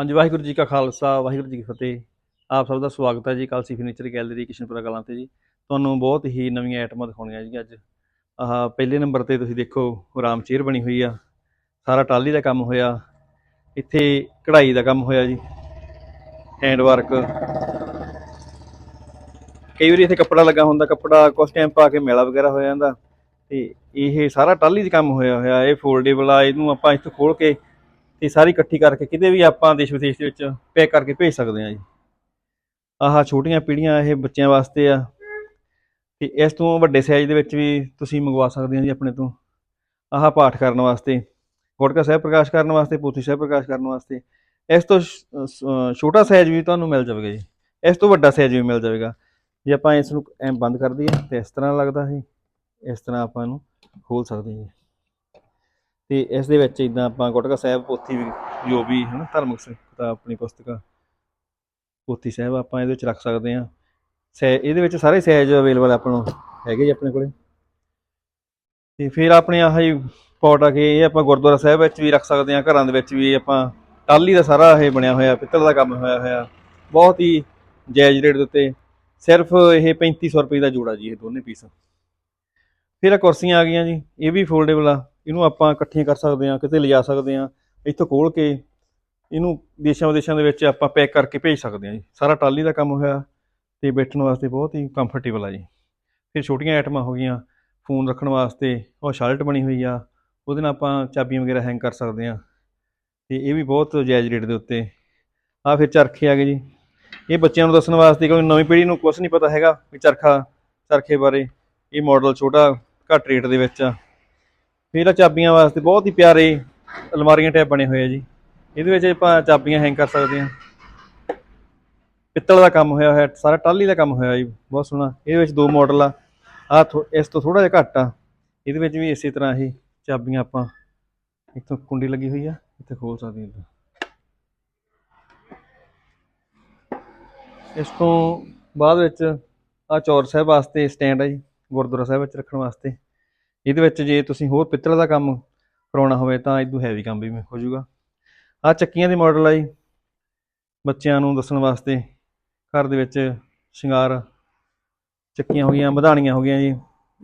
ਹਾਂਜੀ, ਵਾਹਿਗੁਰੂ ਜੀ ਕਾ ਖਾਲਸਾ, ਵਾਹਿਗੁਰੂ ਜੀ ਕੀ ਫਤਿਹ। ਆਪ ਸਭ ਦਾ ਸਵਾਗਤ ਹੈ ਜੀ ਕਲਸੀ ਫਰਨੀਚਰ ਗੈਲਰੀ ਕਿਸ਼ਨਪੁਰਾ ਕਲਾਂ ਤੇ ਜੀ। ਤੁਹਾਨੂੰ ਬਹੁਤ ਹੀ ਨਵੀਆਂ ਆਈਟਮਾਂ ਦਿਖਾਉਣੀਆਂ ਜੀ ਅੱਜ। ਆਹ, ਪਹਿਲੇ ਨੰਬਰ ਤੇ ਤੁਸੀਂ ਦੇਖੋ, ਰਾਮ ਚੇਅਰ ਬਣੀ ਹੋਈ ਆ। ਸਾਰਾ ਟਾਲੀ ਦਾ ਕੰਮ ਹੋਇਆ। ਇੱਥੇ ਕਢਾਈ ਦਾ ਕੰਮ ਹੋਇਆ ਜੀ। ਹੈਂਡ ਵਰਕ ਕਈ ਵਾਰੀ ਇੱਥੇ ਕੱਪੜਾ ਲੱਗਾ ਹੁੰਦਾ, ਕੱਪੜਾ ਕੁਛ ਟਾਈਮ ਪਾ ਕੇ ਮੇਲਾ ਵਗੈਰਾ ਹੋ ਜਾਂਦਾ। ਤੇ ਇਹ ਸਾਰਾ ਟਾਲੀ 'ਚ ਕੰਮ ਹੋਇਆ ਹੋਇਆ, ਇਹ ਫੋਲਡੇਬਲ ਆ, ਇਹਨੂੰ ਆਪਾਂ ਇੱਥੋਂ ਖੋਲ ਕੇ ਤੇ ਸਾਰੀ ਇਕੱਠੀ ਕਰਕੇ ਕਿਤੇ ਵੀ ਆਪਾਂ ਦੇਸ਼ ਵਿਦੇਸ਼ ਦੇ ਵਿੱਚ ਪੈਕ ਕਰਕੇ ਭੇਜ ਸਕਦੇ ਹਾਂ ਜੀ। ਆਹ ਛੋਟੀਆਂ ਪੀੜੀਆਂ ਇਹ ਬੱਚਿਆਂ ਵਾਸਤੇ ਆ। ਤੇ ਇਸ ਤੋਂ ਵੱਡੇ ਸਾਈਜ਼ ਦੇ ਵਿੱਚ ਵੀ ਤੁਸੀਂ ਮੰਗਵਾ ਸਕਦੇ ਹੋ ਜੀ ਆਪਣੇ ਤੋਂ। ਆਹ ਪਾਠ ਕਰਨ ਵਾਸਤੇ ਗੁਟਕਾ ਸਾਹਿਬ ਪ੍ਰਕਾਸ਼ ਕਰਨ ਵਾਸਤੇ, ਪੋਥੀ ਸਾਹਿਬ ਪ੍ਰਕਾਸ਼ ਕਰਨ ਵਾਸਤੇ, ਇਸ ਤੋਂ ਸ਼- ਛੋਟਾ ਸਾਈਜ਼ ਵੀ ਤੁਹਾਨੂੰ ਮਿਲ ਜਾਵੇਗਾ ਜੀ। ਇਸ ਤੋਂ ਵੱਡਾ ਸਾਈਜ਼ ਵੀ ਮਿਲ ਜਾਵੇਗਾ। ਜੇ ਆਪਾਂ ਇਸ ਨੂੰ ਐਂ ਬੰਦ ਕਰ ਦਈਏ ਤੇ ਇਸ ਤਰ੍ਹਾਂ ਲੱਗਦਾ ਹੈ ਇਸ ਤਰ੍ਹਾਂ ਆਪਾਂ ਇਹਨੂੰ ਖੋਲ ਸਕਦੇ ਹਾਂ ਜੀ। ਤੇ ਇਸ ਦੇ ਵਿੱਚ ਇਦਾਂ ਆਪਾਂ ਗੁਟਕਾ ਸਾਹਿਬ, ਪੋਥੀ ਵੀ, ਜੋ ਵੀ ਹੈ ਨਾ ਧਾਰਮਿਕ ਕਿਤਾਬ ਆਪਣੀ ਪੁਸਤਕਾਂ ਪੋਥੀ ਸਾਹਿਬ ਆਪਾਂ ਇਹਦੇ ਵਿੱਚ ਰੱਖ ਸਕਦੇ ਹਾਂ। ਸਹਿ, ਇਹਦੇ ਵਿੱਚ ਸਾਰੇ ਸਹਿਜ ਅਵੇਲੇਬਲ ਆਪਾਂ ਨੂੰ ਹੈਗੇ ਜੀ ਆਪਣੇ ਕੋਲੇ। ਤੇ ਫਿਰ ਆਪਣੇ ਆਹ ਹੀ ਪੌਟ ਆ ਕੇ ਇਹ ਆਪਾਂ ਗੁਰਦੁਆਰਾ ਸਾਹਿਬ ਵਿੱਚ ਵੀ ਰੱਖ ਸਕਦੇ ਹਾਂ, ਘਰਾਂ ਦੇ ਵਿੱਚ ਵੀ ਆਪਾਂ ਟਾਲੀ ਦਾ ਸਾਰਾ ਇਹ ਬਣਿਆ ਹੋਇਆ, ਪਿੱਤਲ ਦਾ ਕੰਮ ਹੋਇਆ ਹੋਇਆ, ਬਹੁਤ ਹੀ ਜਾਇਜ਼ ਰੇਟ ਦੇ ਉੱਤੇ। ਸਿਰਫ ਇਹ 3500 ਰੁਪਏ ਦਾ ਜੋੜਾ ਜੀ, ਇਹ ਦੋਨੇ ਪੀਸ ਫਿਰ ਆ ਕੁਰਸੀਆਂ ਆ ਗਈਆਂ ਜੀ, ਇਹ ਵੀ ਫੋਲਡੇਬਲ ਆ। ਇਹਨੂੰ ਆਪਾਂ ਇਕੱਠੀਆਂ ਕਰ ਸਕਦੇ ਹਾਂ, ਕਿਤੇ ਲਿਜਾ ਸਕਦੇ ਹਾਂ, ਇੱਥੋਂ ਖੋਲ ਕੇ ਇਹਨੂੰ ਦੇਸ਼ਾਂ ਵਿਦੇਸ਼ਾਂ ਦੇ ਵਿੱਚ ਆਪਾਂ ਪੈਕ ਕਰਕੇ ਭੇਜ ਸਕਦੇ ਹਾਂ ਜੀ। ਸਾਰਾ ਟਾਲੀ ਦਾ ਕੰਮ ਹੋਇਆ ਤੇ ਬੈਠਣ ਵਾਸਤੇ ਬਹੁਤ ਹੀ ਕੰਫਰਟੇਬਲ ਆ ਜੀ। ਫਿਰ ਛੋਟੀਆਂ ਆਈਟਮਾਂ ਹੋ ਗਈਆਂ ਫੋਨ ਰੱਖਣ ਵਾਸਤੇ, ਉਹ ਸ਼ਰਟ ਬਣੀ ਹੋਈ ਆ, ਉਹਦੇ ਨਾਲ ਆਪਾਂ ਚਾਬੀਆਂ ਵਗੈਰਾ ਹੈਂਗ ਕਰ ਸਕਦੇ ਹਾਂ। ਤੇ ਇਹ ਵੀ ਬਹੁਤ ਜਾਇਜ਼ ਰੇਟ ਦੇ ਉੱਤੇ। ਆ ਫਿਰ ਚਰਖੇ ਆ ਗਏ ਜੀ। ਇਹ ਬੱਚਿਆਂ ਨੂੰ ਦੱਸਣ ਵਾਸਤੇ ਕਿਉਂਕਿ ਨਵੀਂ ਪੀੜ੍ਹੀ ਨੂੰ ਕੁਝ ਨਹੀਂ ਪਤਾ ਹੈਗਾ ਵੀ ਚਰਖਾ, ਚਰਖੇ ਬਾਰੇ ਇਹ ਮਾਡਲ ਛੋਟਾ ਘੱਟ ਰੇਟ ਦੇ ਵਿੱਚ ਆ। ਫਿਰ ਆ ਚਾਬੀਆਂ ਵਾਸਤੇ ਬਹੁਤ ਹੀ ਪਿਆਰੇ ਅਲਮਾਰੀਆਂ ਟੈਪ ਬਣੇ ਹੋਏ ਆ ਜੀ। ਇਹਦੇ ਵਿੱਚ ਆਪਾਂ ਚਾਬੀਆਂ ਹੈਂਗ ਕਰ ਸਕਦੇ ਹਾਂ। ਪਿੱਤਲ ਦਾ ਕੰਮ ਹੋਇਆ ਹੋਇਆ, ਸਾਰਾ ਟਾਲੀ ਦਾ ਕੰਮ ਹੋਇਆ ਜੀ, ਬਹੁਤ ਸੋਹਣਾ। ਇਹਦੇ ਵਿੱਚ ਦੋ ਮਾਡਲ ਆ। ਆ ਇਸ ਤੋਂ ਥੋੜਾ ਜਿਹਾ ਘੱਟ ਆ। ਇਹਦੇ ਵਿੱਚ ਵੀ ਇਸੇ ਤਰ੍ਹਾਂ ਹੀ ਚਾਬੀਆਂ ਆਪਾਂ ਇੱਥੋਂ ਕੁੰਡੀ ਲੱਗੀ ਹੋਈ ਆ, ਇੱਥੇ ਖੋਲ ਸਕਦੇ ਹਾਂ। ਇਸ ਤੋਂ ਬਾਅਦ ਵਿੱਚ ਆ ਚੌਰ ਸਾਹਿਬ ਵਾਸਤੇ ਸਟੈਂਡ ਹੈ ਜੀ, ਗੁਰਦੁਆਰਾ ਸਾਹਿਬ ਵਿੱਚ ਰੱਖਣ ਵਾਸਤੇ। ਇਹਦੇ ਵਿੱਚ ਜੇ ਤੁਸੀਂ ਹੋਰ ਪਿੱਤਲ ਦਾ ਕੰਮ ਕਰਾਉਣਾ ਹੋਵੇ ਤਾਂ ਇਦੋਂ ਹੈਵੀ ਕੰਮ ਵੀ ਹੋ ਜਾਊਗਾ। ਆ ਚੱਕੀਆਂ ਦੇ ਮਾਡਲ ਆ ਜੀ, ਬੱਚਿਆਂ ਨੂੰ ਦੱਸਣ ਵਾਸਤੇ ਘਰ ਦੇ ਵਿੱਚ ਸ਼ਿੰਗਾਰ ਚੱਕੀਆਂ ਹੋ ਗਈਆਂ ਵਧਾਣੀਆਂ ਹੋ ਗਈਆਂ ਜੀ।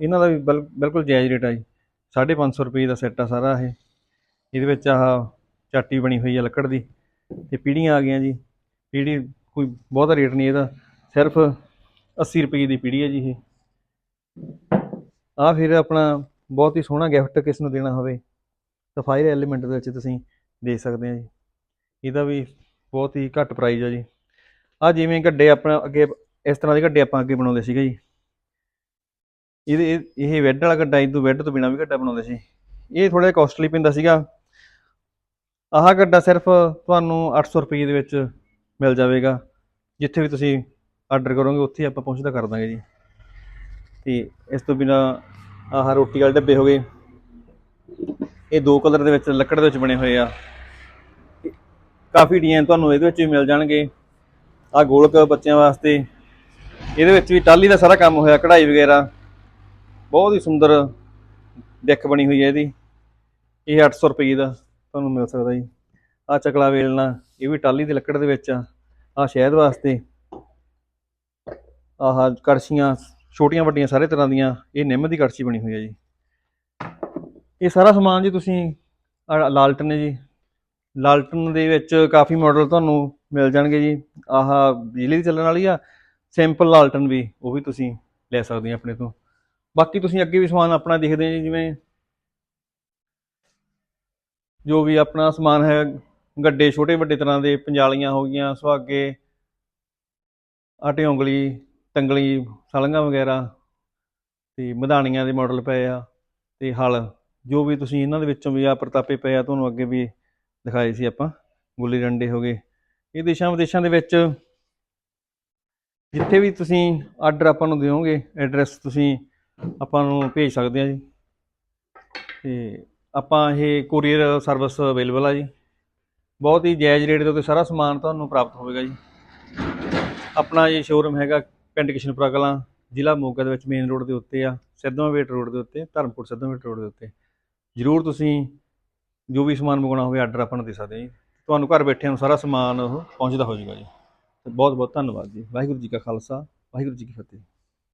ਇਹਨਾਂ ਦਾ ਵੀ ਬਿਲ- ਬਿਲਕੁਲ ਜਾਇਜ਼ ਰੇਟ ਆ ਜੀ। 550 ਰੁਪਏ ਦਾ ਸੈੱਟ ਆ ਸਾਰਾ ਇਹ। ਇਹਦੇ ਵਿੱਚ ਆਹ ਚਾਟੀ ਬਣੀ ਹੋਈ ਆ ਲੱਕੜ ਦੀ, ਤੇ ਪੀੜੀਆਂ ਆ ਗਈਆਂ ਜੀ। ਪੀੜੀ ਕੋਈ ਬਹੁਤਾ ਰੇਟ ਨਹੀਂ ਇਹਦਾ, ਸਿਰਫ 80 ਰੁਪਏ ਦੀ ਪੀੜੀ ਹੈ ਜੀ ਇਹ। ਆ ਫਿਰ ਆਪਣਾ ਬਹੁਤ ਹੀ ਸੋਹਣਾ ਗਿਫਟ ਕਿਸ ਨੂੰ ਦੇਣਾ ਹੋਵੇ। ਤਾਂ ਫਾਇਰ ਐਲੀਮੈਂਟ ਦੇ ਵਿੱਚ ਤੁਸੀਂ ਦੇ ਸਕਦੇ ਆ ਜੀ। ਇਹਦਾ ਵੀ ਬਹੁਤ ਹੀ ਘੱਟ ਪ੍ਰਾਈਸ ਆ ਜੀ। ਆ ਜਿਵੇਂ ਗੱਡੇ ਆਪਣਾ ਅੱਗੇ, ਇਸ ਤਰ੍ਹਾਂ ਦੇ ਗੱਡੇ ਆਪਾਂ ਅੱਗੇ ਬਣਾਉਂਦੇ ਸੀਗੇ ਜੀ। ਇਹਦੇ, ਇਹ- ਵੈੱਡ ਵਾਲਾ ਗੱਡਾ ਇਦੋਂ ਵੈੱਡ ਤੋਂ ਬਿਨਾ ਵੀ ਗੱਡਾ ਬਣਾਉਂਦੇ ਸੀ। ਇਹ ਥੋੜਾ ਜਿਹਾ ਕਾਸਟਲੀ ਪੈਂਦਾ ਸੀਗਾ। ਆਹ ਗੱਡਾ ਸਿਰਫ ਤੁਹਾਨੂੰ 800 ਰੁਪਏ ਦੇ ਵਿੱਚ ਮਿਲ ਜਾਵੇਗਾ। ਜਿੱਥੇ ਵੀ ਤੁਸੀਂ ਆਰਡਰ ਕਰੋਗੇ, ਉੱਥੇ ਹੀ ਆਪਾਂ ਪਹੁੰਚਦਾ ਕਰ ਦਾਂਗੇ ਜੀ। ਤੇ ਇਸ ਤੋਂ ਬਿਨਾ ਆਹ ਰੋਟੀ ਵਾਲੇ ਡੱਬੇ ਹੋ ਗਏ। ਇਹ ਦੋ ਕਲਰ ਦੇ ਵਿੱਚ ਲੱਕੜ ਦੇ ਵਿੱਚ ਬਣੇ ਹੋਏ ਆ। ਕਾਫੀ ਡਿਜ਼ਾਈਨ ਤੁਹਾਨੂੰ ਇਹਦੇ ਵਿੱਚ ਵੀ ਮਿਲ ਜਾਣਗੇ। ਆ ਗੋਲਕ ਬੱਚਿਆਂ ਵਾਸਤੇ। ਇਹਦੇ ਵਿੱਚ ਵੀ ਟਾਲੀ ਦਾ ਸਾਰਾ ਕੰਮ ਹੋਇਆ, ਕਢਾਈ ਵਗੈਰਾ। ਬਹੁਤ ਹੀ ਸੁੰਦਰ ਦਿੱਖ ਬਣੀ ਹੋਈ ਹੈ ਇਹਦੀ। ਇਹ 800 ਰੁਪਏ ਦਾ ਤੁਹਾਨੂੰ ਮਿਲ ਸਕਦਾ ਜੀ। ਆ ਚਕਲਾ ਵੇਲਣਾ, ਇਹ ਵੀ ਟਾਲੀ ਦੀ ਲੱਕੜ ਦੇ ਵਿੱਚ ਆ। ਆ ਸ਼ਹਿਦ ਵਾਸਤੇ। ਆਹ ਕੜਛੀਆਂ ਛੋਟੀਆਂ ਵੱਡੀਆਂ ਸਾਰੇ ਤਰ੍ਹਾਂ ਦੀਆਂ, ਇਹ ਨਿੰਮ ਦੀ ਕੜਛੀ ਬਣੀ ਹੋਈ ਹੈ ਜੀ। ਇਹ ਸਾਰਾ ਸਮਾਨ ਜੀ ਤੁਸੀਂ, ਆਹ ਲਾਲਟਨ ਹੈ ਜੀ। ਲਾਲਟਨ ਦੇ ਵਿੱਚ ਕਾਫੀ ਮਾਡਲ ਤੁਹਾਨੂੰ ਮਿਲ ਜਾਣਗੇ ਜੀ। ਆਹ ਬਿਜਲੀ ਦੀ ਚੱਲਣ ਵਾਲੀ ਆ ਸਿੰਪਲ ਲਾਲਟਨ ਵੀ, ਉਹ ਵੀ ਤੁਸੀਂ ਲੈ ਸਕਦੇ ਆ ਆਪਣੇ ਤੋਂ। ਬਾਕੀ ਤੁਸੀਂ ਅੱਗੇ ਵੀ ਸਮਾਨ ਆਪਣਾ ਦੇਖਦੇ ਜੀ, ਜਿਵੇਂ ਜੋ ਵੀ ਆਪਣਾ ਸਮਾਨ ਹੈ, ਗੱਡੇ ਛੋਟੇ ਵੱਡੇ ਤਰ੍ਹਾਂ ਦੇ, ਪੰਜਾਲੀਆਂ ਹੋ ਗਈਆਂ, ਸੁਹਾਗੇ ਆਟੇ ਉਂਗਲੀ ਤੰਗਲੀ ਸਲੰਗਾ ਵਗੈਰਾ ਤੇ ਮਧਾਣੀਆਂ ਦੇ ਮਾਡਲ ਪਏ ਆ ਤੇ ਹਲ, ਜੋ ਵੀ ਤੁਸੀਂ ਇਹਨਾਂ ਦੇ ਵਿੱਚੋਂ ਵੀ ਆ ਪ੍ਰਤਾਪੇ ਪਏ ਆ, ਤੁਹਾਨੂੰ ਅੱਗੇ ਵੀ ਦਿਖਾਏ ਸੀ ਆਪਾਂ, ਗੁੱਲੀ ਡੰਡੇ ਹੋ ਗਏ। ਇਹ ਦੇਸ਼ਾਂ ਵਿਦੇਸ਼ਾਂ ਦੇ ਵਿੱਚ ਜਿੱਥੇ ਵੀ ਤੁਸੀਂ ਆਰਡਰ ਆਪਾਂ ਨੂੰ ਦਿਓਗੇ ਐਡਰੈਸ ਤੁਸੀਂ ਆਪਾਂ ਨੂੰ ਭੇਜ ਸਕਦੇ ਆ ਜੀ। ਤੇ ਆਪਾਂ ਇਹ ਕੋਰੀਅਰ ਸਰਵਿਸ ਅਵੇਲੇਬਲ ਆ ਜੀ। ਬਹੁਤ ਹੀ ਜਾਇਜ਼ ਰੇਟ ਦੇ ਉੱਤੇ ਸਾਰਾ ਸਮਾਨ ਤੁਹਾਨੂੰ ਪ੍ਰਾਪਤ ਹੋਵੇਗਾ ਜੀ। ਆਪਣਾ ਇਹ ਸ਼ੋਰੂਮ ਹੈਗਾ ਪਿੰਡ ਕਿਸ਼ਨਪੁਰਾ ਕਲਾਂ, ਜ਼ਿਲ੍ਹਾ ਮੋਗਾ ਦੇ ਵਿੱਚ ਮੇਨ ਰੋਡ ਦੇ ਉੱਤੇ ਆ ਸਿੱਧਵਾਂ-ਵੇਟ ਰੋਡ ਦੇ ਉੱਤੇ, ਧਰਮਕੋਟ ਸਿੱਧਵਾਂ-ਵੇਟ ਰੋਡ ਦੇ ਉੱਤੇ। ਜ਼ਰੂਰ ਤੁਸੀਂ ਜੋ ਵੀ ਸਮਾਨ ਮੰਗਵਾਉਣਾ ਹੋਵੇ ਆਰਡਰ ਆਪਾਂ ਨੂੰ ਦੇ ਸਕਦੇ ਜੀ। ਤੁਹਾਨੂੰ ਘਰ ਬੈਠਿਆਂ ਨੂੰ ਸਾਰਾ ਸਮਾਨ ਉਹ ਪਹੁੰਚਦਾ ਹੋ ਜਾਊਗਾ ਜੀ। ਬਹੁਤ ਬਹੁਤ ਧੰਨਵਾਦ ਜੀ। ਵਾਹਿਗੁਰੂ ਜੀ ਕਾ ਖਾਲਸਾ, ਵਾਹਿਗੁਰੂ ਜੀ ਕੀ ਫਤਿਹ।